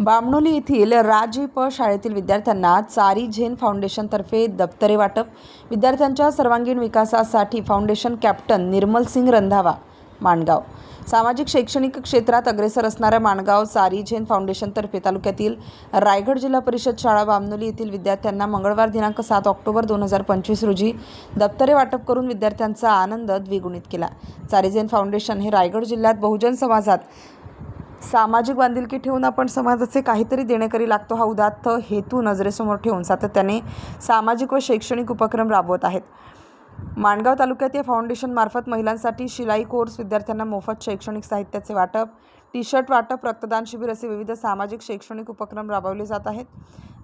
बामणोली येथील राजी प शाळेतील विद्यार्थ्यांना चारी झेन फाउंडेशनतर्फे दप्तरे वाटप. विद्यार्थ्यांच्या सर्वांगीण विकासासाठी फाउंडेशन कॅप्टन निर्मल सिंग रंधावा माणगाव. सामाजिक शैक्षणिक क्षेत्रात अग्रेसर असणाऱ्या माणगाव सारी झेन फाउंडेशनतर्फे तालुक्यातील रायगड जिल्हा परिषद शाळा बामनोली येथील विद्यार्थ्यांना मंगळवार दिनांक सात ऑक्टोबर दोन हजार पंचवीस रोजी दप्तरे वाटप करून विद्यार्थ्यांचा आनंद द्विगुणित केला. चारी झेन फाउंडेशन हे रायगड जिल्ह्यात बहुजन समाजात सामाजिक बांधिलकी ठेवून आपण समाजाचे काहीतरी देणेकरी लागतो हा उदात्त हेतू नजरेसमोर ठेवून सातत्याने सामाजिक व शैक्षणिक उपक्रम राबवत आहेत. माणगाव तालुक्यात या फाउंडेशनमार्फत महिलांसाठी शिलाई कोर्स विद्यार्थ्यांना मोफत शैक्षणिक साहित्याचे वाटप टी शर्ट वाटप रक्तदान शिबिर असे विविध सामाजिक शैक्षणिक उपक्रम राबवले जात आहेत.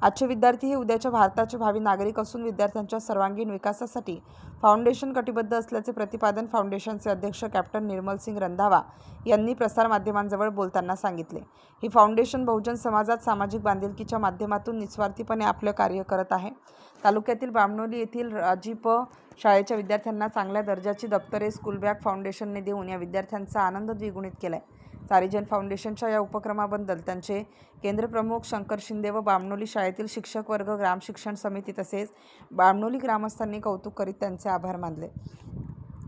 आजचे विद्यार्थी हे उद्याच्या भारताचे भावी नागरिक असून विद्यार्थ्यांच्या सर्वांगीण विकासासाठी फाउंडेशन कटिबद्ध असल्याचे प्रतिपादन फाउंडेशनचे अध्यक्ष कॅप्टन निर्मल सिंग रंधावा यांनी प्रसारमाध्यमांजवळ बोलताना सांगितले. ही फाउंडेशन बहुजन समाजात सामाजिक बांधिलकीच्या माध्यमातून निस्वार्थीपणे आपलं कार्य करत आहे. तालुक्यातील बामणोली येथील राजीप शाळेच्या विद्यार्थ्यांना चांगल्या दर्जाची दप्तरे स्कूलबॅग फाउंडेशनने देऊन या विद्यार्थ्यांचा आनंद द्विगुणित केला आहे सारिजन फाउंडेशनच्या या उपक्रमाबद्दल त्यांचे केंद्रप्रमुख शंकर शिंदे व बामणोली शाळेतील शिक्षक वर्ग ग्राम शिक्षण समिती तसेच बामणोली ग्रामस्थांनी कौतुक करीत त्यांचे आभार मानले.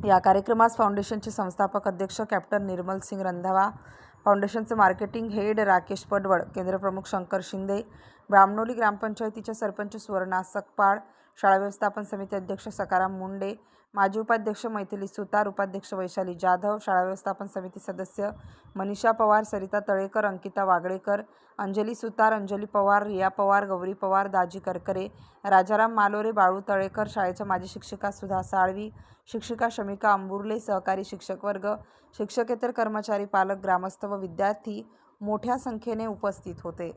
या कार्यक्रमास फाउंडेशनचे संस्थापक अध्यक्ष कॅप्टन निर्मल सिंग रंधावा फाउंडेशनचे मार्केटिंग हेड राकेश पडवळ केंद्रप्रमुख शंकर शिंदे ब्राह्मणोली ग्रामपंचायतीच्या सरपंच सुवर्णा सकपाळ शाळा व्यवस्थापन समिती अध्यक्ष सकाराम मुंडे माजी उपाध्यक्ष मैथिली सुतार उपाध्यक्ष वैशाली जाधव शाळा व्यवस्थापन समिती सदस्य मनीषा पवार सरिता तळेकर अंकिता वागळेकर अंजली सुतार अंजली पवार रिया पवार गौरी पवार दाजी करकरे राजाराम मालोरे बाळू तळेकर शाळेच्या माजी शिक्षिका सुधा साळवी शिक्षिका शमिका अंबुर्ले सहकारी शिक्षक वर्ग शिक्षकेतर कर्मचारी पालक ग्रामस्थ व विद्यार्थी मोठ्या संख्येने उपस्थित होते.